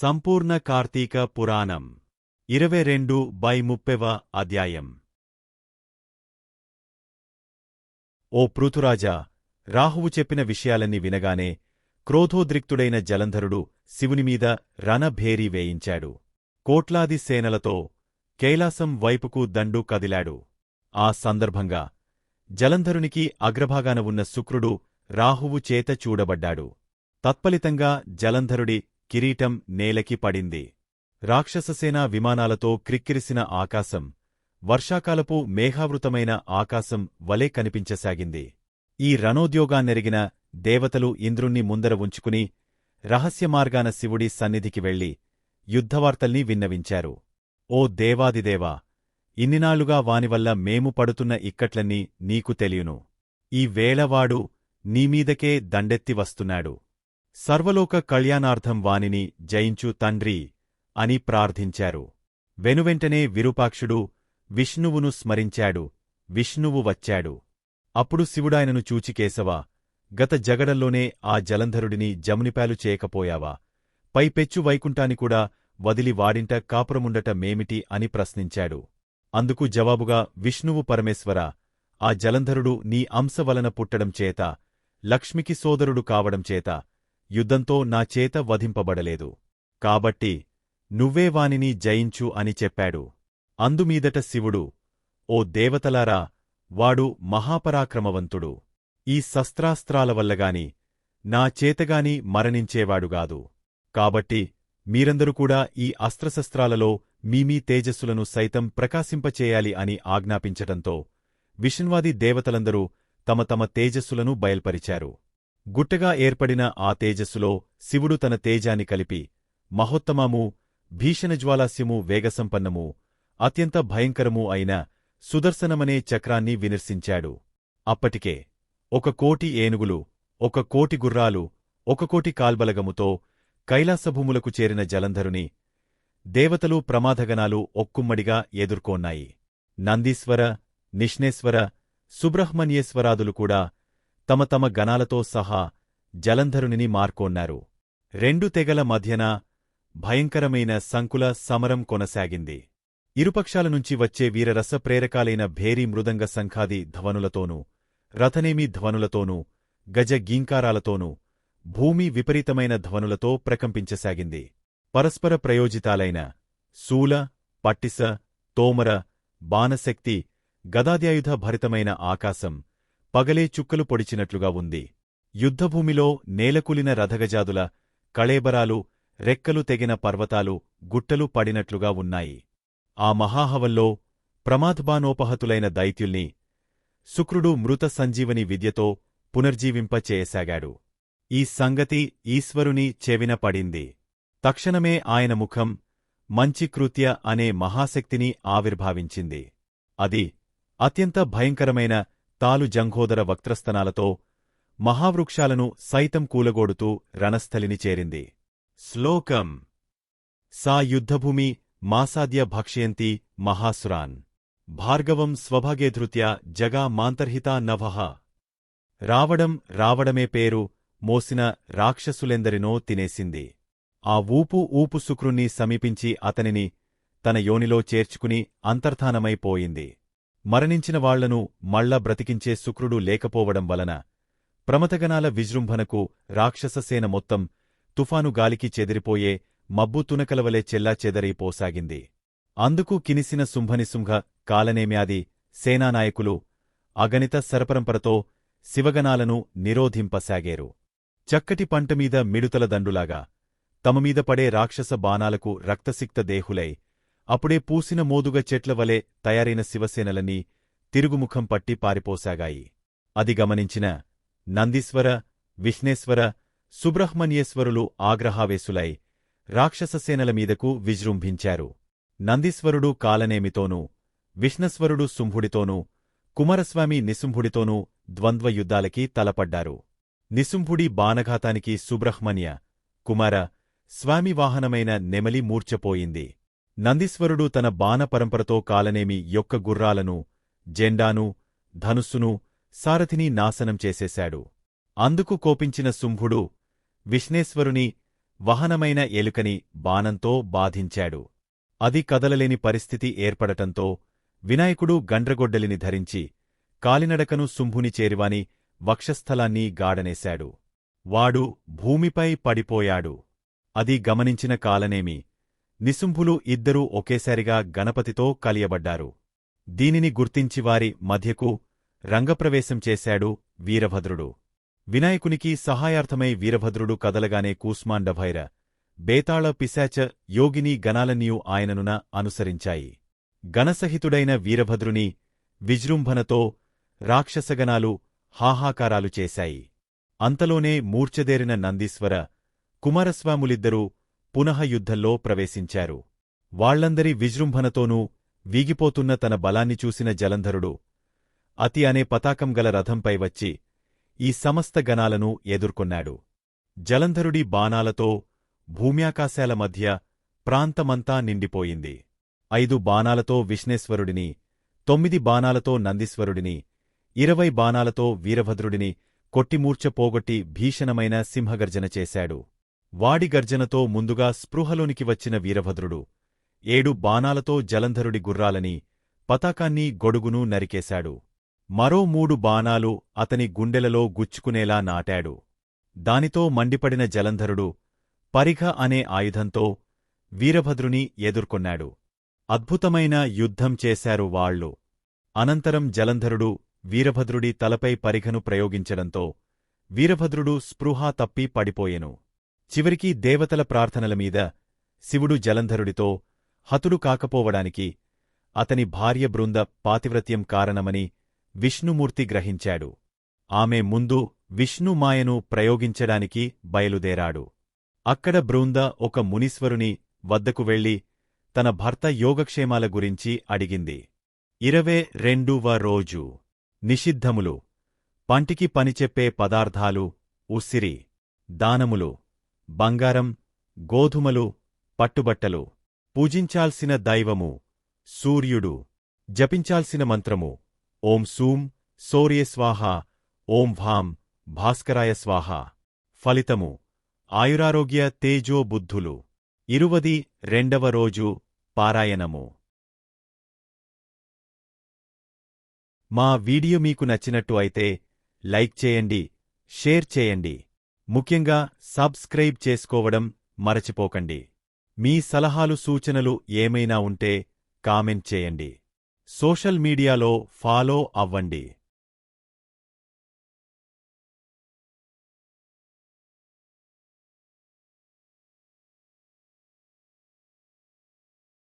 సంపూర్ణ కార్తీక పురాణం. ఇరవై రెండు బై ముప్పెవ అధ్యాయం. ఓ పృథురాజా రాహువు చెప్పిన విషయాలన్నీ వినగానే క్రోధోద్రిక్తుడైన జలంధరుడు శివునిమీద రణభేరీ వేయించాడు. కోట్లాది సేనలతో కైలాసం వైపుకు దండు కదిలాడు. ఆ సందర్భంగా జలంధరునికి అగ్రభాగాన ఉన్న శుక్రుడు రాహువు చేత చూడబడ్డాడు. తత్ఫలితంగా జలంధరుడి కిరీటం నేలకి పడింది. రాక్షససేనా విమానాలతో క్రిక్కిరిసిన ఆకాశం వర్షాకాలపు మేఘావృతమైన ఆకాశం వలె కనిపించసాగింది. ఈ రణోద్యోగాన్నెరిగిన దేవతలు ఇంద్రుణ్ణి ముందర ఉంచుకుని రహస్యమార్గాన శివుడి సన్నిధికి వెళ్ళి యుద్ధవార్తల్ని విన్నవించారు. ఓ దేవాదిదేవా ఇన్నినాళ్ళుగా వానివల్ల మేము పడుతున్న ఇక్కట్లన్నీ నీకు తెలియను. ఈ వేళవాడు నీమీదకే దండెత్తి వస్తున్నాడు. సర్వలోక కళ్యాణార్థం వానిని జయించు తండ్రి అని ప్రార్థించారు. వెనువెంటనే విరూపాక్షుడు విష్ణువును స్మరించాడు. విష్ణువు వచ్చాడు. అప్పుడు శివుడాయనను చూచికేశవా గత జగడంలోనే ఆ జలంధరుడిని జమునిపాలు చేయకపోయావా? పైపెచ్చు వైకుంఠాన్ని కూడా వదిలి వాడింట కాపురముండట మేమిటి అని ప్రశ్నించాడు. అందుకు జవాబుగా విష్ణువు పరమేశ్వర ఆ జలంధరుడు నీ అంశ వలన పుట్టడం చేత లక్ష్మికి సోదరుడు కావడం చేత యుద్ధంతో నా చేత వధింపబడలేదు. కాబట్టి నువ్వే వానిని జయించు అని చెప్పాడు. అందుమీదట శివుడు ఓ దేవతలారా వాడు మహాపరాక్రమవంతుడు. ఈ శస్త్రాస్త్రాల వల్లగాని నా చేతగాని మరణించేవాడుగాదు కాబట్టి మీరందరూ కూడా ఈ అస్త్రశస్త్రాలలో మీమీ తేజస్సులను సైతం ప్రకాశింపచేయాలి అని ఆజ్ఞాపించటంతో విష్ణువాది దేవతలందరూ తమ తమ తేజస్సులను బయల్పరిచారు. గుట్టగా ఏర్పడిన ఆ తేజస్సులో శివుడు తన తేజాన్ని కలిపి మహోత్తమము భీషణజ్వాలాస్యము వేగసంపన్నము అత్యంత భయంకరమూ అయిన సుదర్శనమనే చక్రాన్ని వినిర్శించాడు అప్పటికే ఒక కోటి ఏనుగులు ఒక కోటి గుర్రాలు ఒక కోటి కాల్బలగముతో కైలాసభూములకు చేరిన జలంధరుని దేవతలు ప్రమాదగణాలు ఒక్కుమ్మడిగా ఎదుర్కొన్నాయి. నందీశ్వర నిష్ణేశ్వర సుబ్రహ్మణ్యేశ్వరాదులు కూడా తమ తమ గణాలతో సహా జలంధరునిని మార్కొన్నారు. రెండు తెగల మధ్యన భయంకరమైన సంకుల సమరం కొనసాగింది. ఇరుపక్షాల నుంచి వచ్చే వీరరస ప్రేరకాలైన భేరీ మృదంగ సంఖాది ధ్వనులతోనూ రథనేమి ధ్వనులతోనూ గజ గీంకారాలతోనూ భూమి విపరీతమైన ధ్వనులతో ప్రకంపించసాగింది. పరస్పర ప్రయోజితాలైన శూల పట్టిస తోమర బాణశక్తి గదాద్యాయుధ భరితమైన ఆకాశం పగలే చుక్కలు పొడిచినట్లుగా ఉంది. యుద్ధభూమిలో నేలకులిన రథగజాదుల కళేబరాలు రెక్కలు తెగిన పర్వతాలు గుట్టలు పడినట్లుగా ఉన్నాయి. ఆ మహాహవల్లో ప్రమాద్బానోపహతులైన దైత్యుల్ని శుక్రుడు మృత సంజీవని విద్యతో పునర్జీవింపచేయసాగాడు ఈ సంగతి ఈశ్వరుని చెవిన పడింది. తక్షణమే ఆయన ముఖం మంచి కృత్య అనే మహాశక్తిని ఆవిర్భావించింది. అది అత్యంత భయంకరమైన తాలు జంఘోదర వక్త్రస్తనాలతో మహావృక్షాలను సైతం కూలగోడుతూ రణస్థలిని చేరింది. శ్లోకం. సా యుద్ధభూమి మాసాద్య భక్ష్యంతి మహాసురాన్. భార్గవం స్వభాగేధృత్య జగా మాంతర్హితా నవః. రావడం రావడమే పేరు మోసిన రాక్షసులెందరినో తినేసింది. ఆ ఊపు ఊపు శుక్రుణ్ణి సమీపించి అతనిని తన యోనిలో చేర్చుకుని అంతర్ధానమైపోయింది మరణించిన వాళ్ళను మళ్ళా బ్రతికించే శుక్రుడు లేకపోవడం వలన ప్రమతగణాల విజృంభణకు రాక్షససేన మొత్తం తుఫాను గాలికి చెదిరిపోయే మబ్బు తునకలవలే చెల్లా చెదరైపోసాగింది అందుకు కినిసిన శుంభనిశుంభ కాలనేమ్యాది సేనానాయకులు అగణిత సరపరంపరతో శివగణాలను నిరోధింపసాగారు. చక్కటి పంటమీద మిడుతల దండులాగా తమమీద పడే రాక్షస బాణాలకు రక్తసిక్త దేహులై అప్పుడే పూసిన మోదుగ చెట్ల వలె తయారైన శివసేనలన్నీ తిరుగుముఖం పట్టి పారిపోసాగాయి. అది గమనించిన నందీశ్వర విష్ణేశ్వర సుబ్రహ్మణ్యేశ్వరులు ఆగ్రహావేశులై రాక్షససేనల మీదకు విజృంభించారు. నందీశ్వరుడు కాలనేమితోనూ విష్ణస్వరుడు శుంభుడితోనూ కుమారస్వామి నిశుంభుడితోనూ ద్వంద్వయుద్ధాలకి తలపడ్డారు. నిశుంభుడి బాణఘాతానికి సుబ్రహ్మణ్య కుమార స్వామి వాహనమైన నెమలి మూర్ఛపోయింది. నందీశ్వరుడు తన బాణపరంపరతో కాలనేమి యొక్క గుర్రాలను జెండాను ధనుస్సును సారథిని నాశనం చేసేశాడు. అందుకు కోపించిన శుంభుడు విష్ణేశ్వరుని వహనమైన ఎలుకని బాణంతో బాధించాడు. అది కదలలేని పరిస్థితి ఏర్పడటంతో వినాయకుడు గండ్రగొడ్డలిని ధరించి కాలినడకను శుంభుని చేరివాని వక్షస్థలాన్ని గాడనేశాడు. వాడు భూమిపై పడిపోయాడు. అది గమనించిన కాలనేమి నిశుంభులు ఇద్దరూ ఒకేసారిగా గణపతితో కలియబడ్డారు. దీనిని గుర్తించి వారి మధ్యకు రంగప్రవేశం చేశాడు వీరభద్రుడు. వినాయకునికి సహాయార్థమై వీరభద్రుడు కదలగానే కూస్మాండభైర బేతాళ పిశాచ యోగిని గణాలన్నీయూ ఆయననున అనుసరించాయి. గణసహితుడైన వీరభద్రుని విజృంభణతో రాక్షసగణాలు హాహాకారాలు చేశాయి. అంతలోనే మూర్ఛదేరిన నందీశ్వర కుమారస్వాములిద్దరూ పునఃయుద్ధంలో ప్రవేశించారు. వాళ్ళందరి విజృంభణతోనూ వీగిపోతున్న తన బలాన్ని చూసిన జలంధరుడు అతి అనే పతాకం గల రథంపై వచ్చి ఈ సమస్త గణాలను ఎదుర్కొన్నాడు. జలంధరుడి బాణాలతో భూమ్యాకాశాల మధ్య ప్రాంతమంతా నిండిపోయింది. ఐదు బాణాలతో విష్ణేశ్వరుడిని తొమ్మిది బాణాలతో నందీశ్వరుడిని ఇరవై బాణాలతో వీరభద్రుడిని కొట్టిమూర్చపోగొట్టి భీషణమైన సింహగర్జన చేశాడు. వాడి గర్జనతో ముందుగా స్పృహలోనికి వచ్చిన వీరభద్రుడు ఏడు బాణాలతో జలంధరుడి గుర్రాలని పతాకాన్ని గొడుగును నరికేశాడు. మరో మూడు బాణాలు అతని గుండెలలో గుచ్చుకునేలా నాటాడు. దానితో మండిపడిన జలంధరుడు పరిఘ అనే ఆయుధంతో వీరభద్రుని ఎదుర్కొన్నాడు. అద్భుతమైన యుద్ధం చేశారు వాళ్ళు అనంతరం జలంధరుడు వీరభద్రుడి తలపై పరిఘను ప్రయోగించడంతో వీరభద్రుడు స్పృహ తప్పి పడిపోయెను. చివరికి దేవతల ప్రార్థనల మీద శివుడు జలంధరుడితో హతుడు కాకపోవడానికి అతని భార్య బృంద పాతివ్రత్యం కారణమని విష్ణుమూర్తి గ్రహించాడు. ఆమె ముందు విష్ణుమాయను ప్రయోగించడానికి బయలుదేరాడు. అక్కడ బృంద ఒక మునీశ్వరుని వద్దకు వెళ్ళి తన భర్త యోగక్షేమాల గురించి అడిగింది. ఇరవే రెండువ రోజు. నిషిద్ధములు. పంటికి పనిచెప్పే పదార్థాలు ఉసిరి దానములు బంగారం గోధుమలు పట్టుబట్టలు పూజించాల్సిన దైవము సూర్యుడు జపించాల్సిన మంత్రము ఓం సూం సౌర్యస్వాహ ఓం భాం భాస్కరాయ స్వాహ. ఫలితము ఆయురారోగ్య తేజో బుద్ధులు. ఇరువది రెండవ రోజు పారాయణము. మా వీడియో మీకు నచ్చినట్టు అయితే లైక్ చేయండి షేర్ చేయండి. ముఖ్యంగా సబ్స్క్రైబ్ చేసుకోవడం మరచిపోకండి. మీ సలహాలు సూచనలు ఏమైనా ఉంటే కామెంట్ చేయండి. సోషల్ మీడియాలో ఫాలో అవ్వండి.